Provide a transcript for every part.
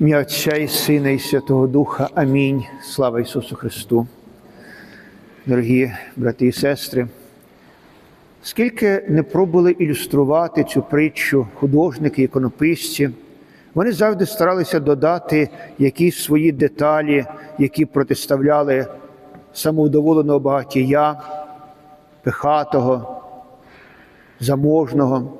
ім'я Отця і Сина, і Святого Духа. Амінь. Слава Ісусу Христу. Дорогі брати і сестри, скільки не пробували ілюструвати цю притчу художники, іконописці, вони завжди старалися додати якісь свої деталі, які протиставляли самовдоволеного багатія, пихатого, заможного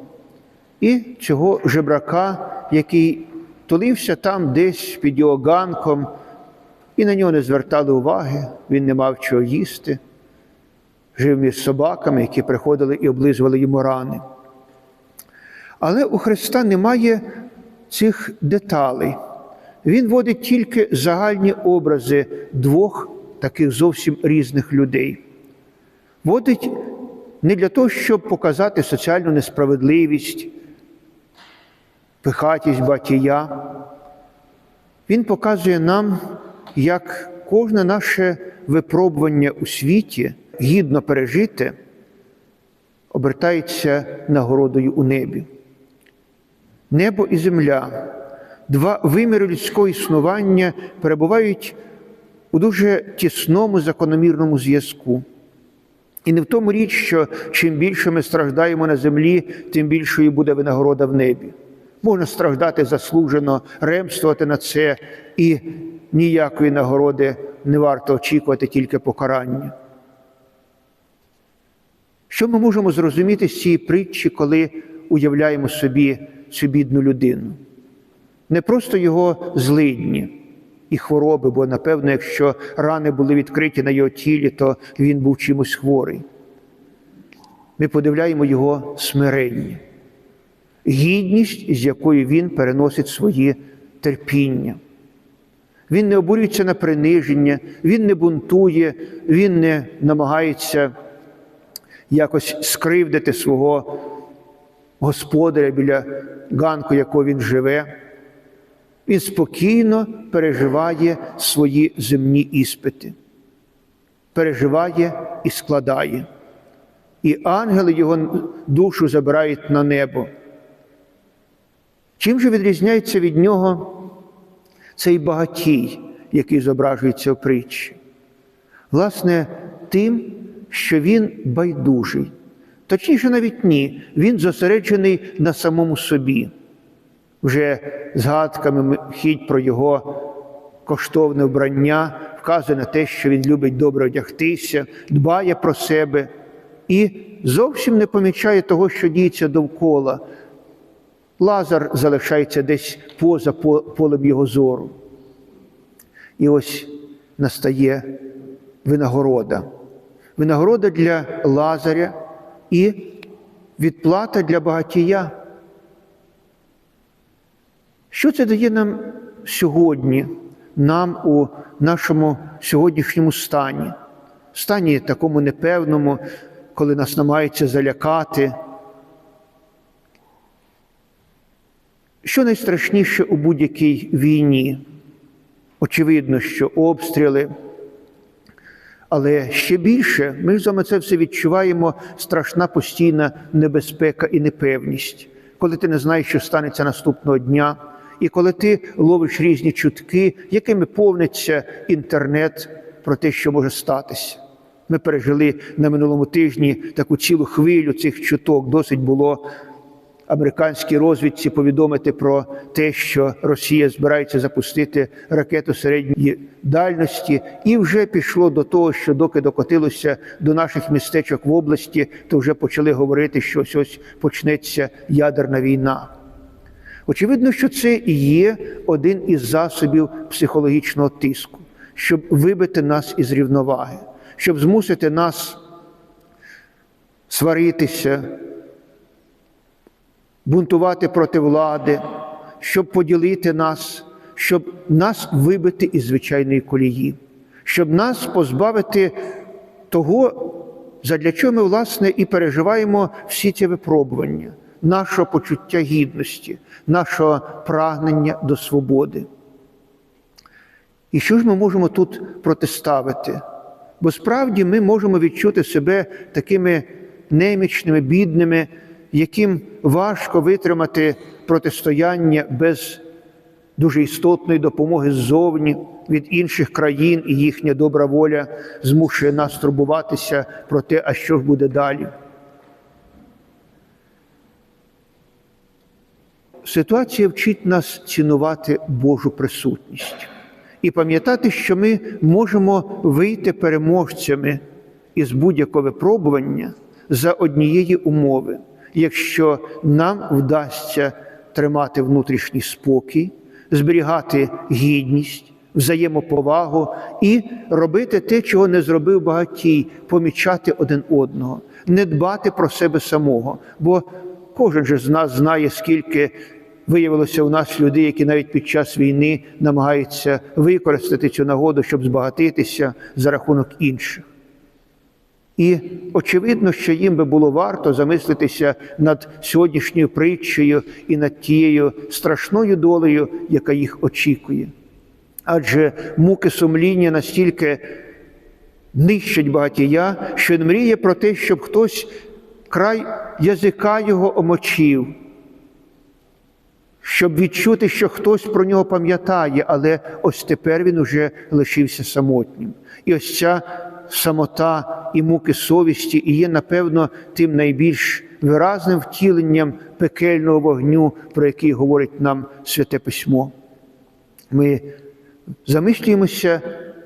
і цього жебрака, який тулився там десь під його ганком, і на нього не звертали уваги, він не мав чого їсти, жив між собаками, які приходили і облизували йому рани. Але у Христа немає цих деталей. Він водить тільки загальні образи двох таких зовсім різних людей. Водить не для того, щоб показати соціальну несправедливість, пихатість батія. Він показує нам, як кожне наше випробування у світі гідно пережити, обертається нагородою у небі. Небо і земля, два виміри людського існування перебувають у дуже тісному закономірному зв'язку. І не в тому річ, що чим більше ми страждаємо на землі, тим більшою буде винагорода в небі. Можна страждати заслужено, ремствувати на це, і ніякої нагороди не варто очікувати тільки покарання. Що ми можемо зрозуміти з цієї притчі, коли уявляємо собі цю бідну людину? Не просто його злидні і хвороби, бо, напевно, якщо рани були відкриті на його тілі, то він був чимось хворий. Ми подивляємо його смирення, гідність, з якою він переносить свої терпіння. Він не обурюється на приниження, він не бунтує, він не намагається якось скривдити свого господаря біля ганку, якого він живе. Він спокійно переживає свої земні іспити, переживає і складає. І ангели його душу забирають на небо. Чим же відрізняється від нього цей багатій, який зображується в притчі? Власне, тим, що він байдужий. Точніше, навіть ні, він зосереджений на самому собі. Вже згадками хідь про його коштовне вбрання, вказує на те, що він любить добре одягтися, дбає про себе і зовсім не помічає того, що діється довкола. Лазар залишається десь поза полем його зору. І ось настає винагорода. Винагорода для Лазаря і відплата для багатія. Що це дає нам сьогодні, нам у нашому сьогоднішньому стані, стані такому непевному, коли нас намагаються залякати? Що найстрашніше у будь-якій війні? Очевидно, що обстріли. Але ще більше ми з вами це все відчуваємо страшна постійна небезпека і непевність, коли ти не знаєш, що станеться наступного дня, і коли ти ловиш різні чутки, якими повниться інтернет про те, що може статися. Ми пережили на минулому тижні таку цілу хвилю цих чуток. Досить було американській розвідці повідомити про те, що Росія збирається запустити ракету середньої дальності, і вже пішло до того, що доки докотилося до наших містечок в області, то вже почали говорити, що ось ось почнеться ядерна війна. Очевидно, що це і є один із засобів психологічного тиску, щоб вибити нас із рівноваги, щоб змусити нас сваритися, бунтувати проти влади, щоб поділити нас, щоб нас вибити із звичайної колії, щоб нас позбавити того, задля чого ми, власне, і переживаємо всі ці випробування, нашого почуття гідності, нашого прагнення до свободи. І що ж ми можемо тут протиставити? Бо справді ми можемо відчути себе такими немічними, бідними, яким важко витримати протистояння без дуже істотної допомоги ззовні від інших країн, і їхня добра воля змушує нас турбуватися про те, а що ж буде далі. Ситуація вчить нас цінувати Божу присутність і пам'ятати, що ми можемо вийти переможцями із будь-якого випробування за однієї умови, якщо нам вдасться тримати внутрішній спокій, зберігати гідність, взаємоповагу і робити те, чого не зробив багатій, помічати один одного, не дбати про себе самого. Бо кожен же з нас знає, скільки виявилося у нас людей, які навіть під час війни намагаються використати цю нагоду, щоб збагатитися за рахунок інших. І очевидно, що їм би було варто замислитися над сьогоднішньою притчею і над тією страшною долею, яка їх очікує. Адже муки сумління настільки нищать багатія, що він мріє про те, щоб хтось край язика його омочив, щоб відчути, що хтось про нього пам'ятає, але ось тепер він уже лишився самотнім. І ось ця самота і муки совісті і є, напевно, тим найбільш виразним втіленням пекельного вогню, про який говорить нам Святе Письмо. Ми замислюємося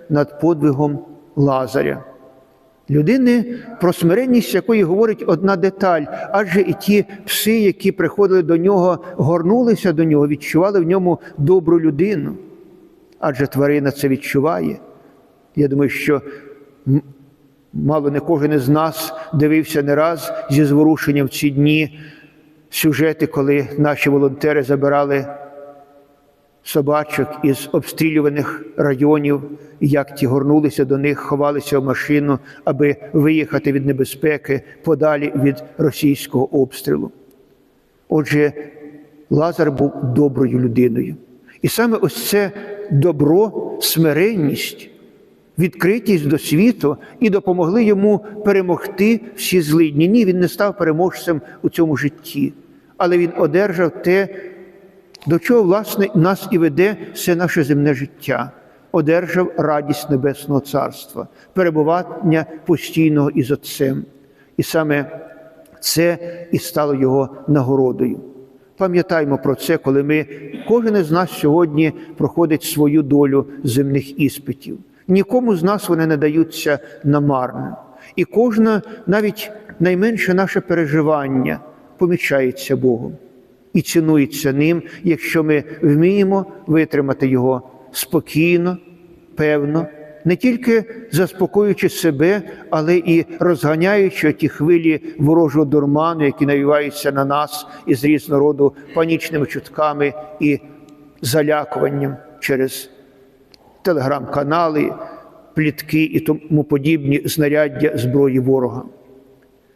над подвигом Лазаря. Людини, про смиренність якої говорить одна деталь, адже і ті пси, які приходили до нього, горнулися до нього, відчували в ньому добру людину. Адже тварина це відчуває. Я думаю, що мало не кожен із нас дивився не раз зі зворушенням в ці дні сюжети, коли наші волонтери забирали собачок із обстрілюваних районів, як ті горнулися до них, ховалися в машину, аби виїхати від небезпеки подалі від російського обстрілу. Отже, Лазар був доброю людиною. І саме ось це добро, смиренність, відкритість до світу і допомогли йому перемогти всі злидні. Ні, він не став переможцем у цьому житті, але він одержав те, до чого, власне, нас і веде все наше земне життя, одержав радість Небесного Царства, перебування постійного із Отцем. І саме це і стало його нагородою. Пам'ятаймо про це, коли ми, кожен із нас сьогодні проходить свою долю земних іспитів. Нікому з нас вони не даються намарно. І кожне, навіть найменше наше переживання помічається Богом і цінується ним, якщо ми вміємо витримати його спокійно, певно, не тільки заспокоюючи себе, але і розганяючи ті хвилі ворожого дурману, які навіваються на нас із різного роду панічними чутками і залякуванням через телеграм-канали, плітки і тому подібні знаряддя зброї ворога.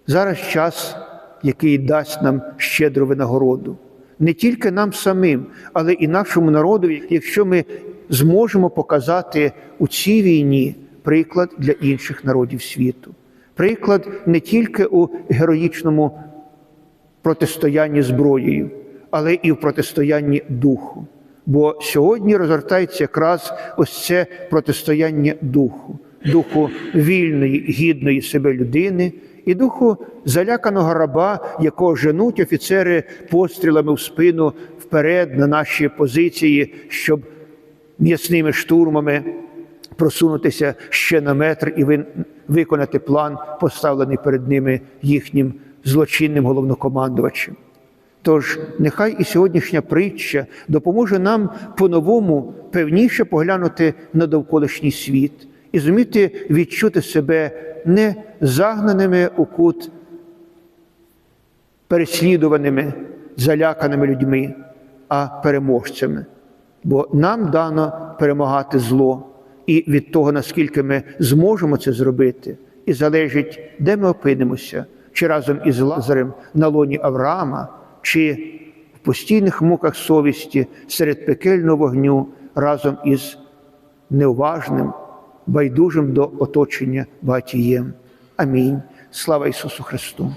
Зараз час, який дасть нам щедру винагороду не тільки нам самим, але і нашому народу, якщо ми зможемо показати у цій війні приклад для інших народів світу, приклад не тільки у героїчному протистоянні зброєю, але і в протистоянні духу. Бо сьогодні розгортається якраз ось це протистояння духу, духу вільної, гідної себе людини і духу заляканого раба, якого женуть офіцери пострілами в спину вперед на наші позиції, щоб м'ясними штурмами просунутися ще на метр і виконати план, поставлений перед ними їхнім злочинним головнокомандувачем. Тож нехай і сьогоднішня притча допоможе нам по-новому певніше поглянути на довколишній світ і зуміти відчути себе не загнаними у кут, переслідуваними, заляканими людьми, а переможцями. Бо нам дано перемагати зло, і від того, наскільки ми зможемо це зробити, і залежить, де ми опинимося, чи разом із Лазарем на лоні Авраама, чи в постійних муках совісті серед пекельного вогню разом із неуважним байдужим до оточення батієм. Амінь. Слава Ісусу Христу!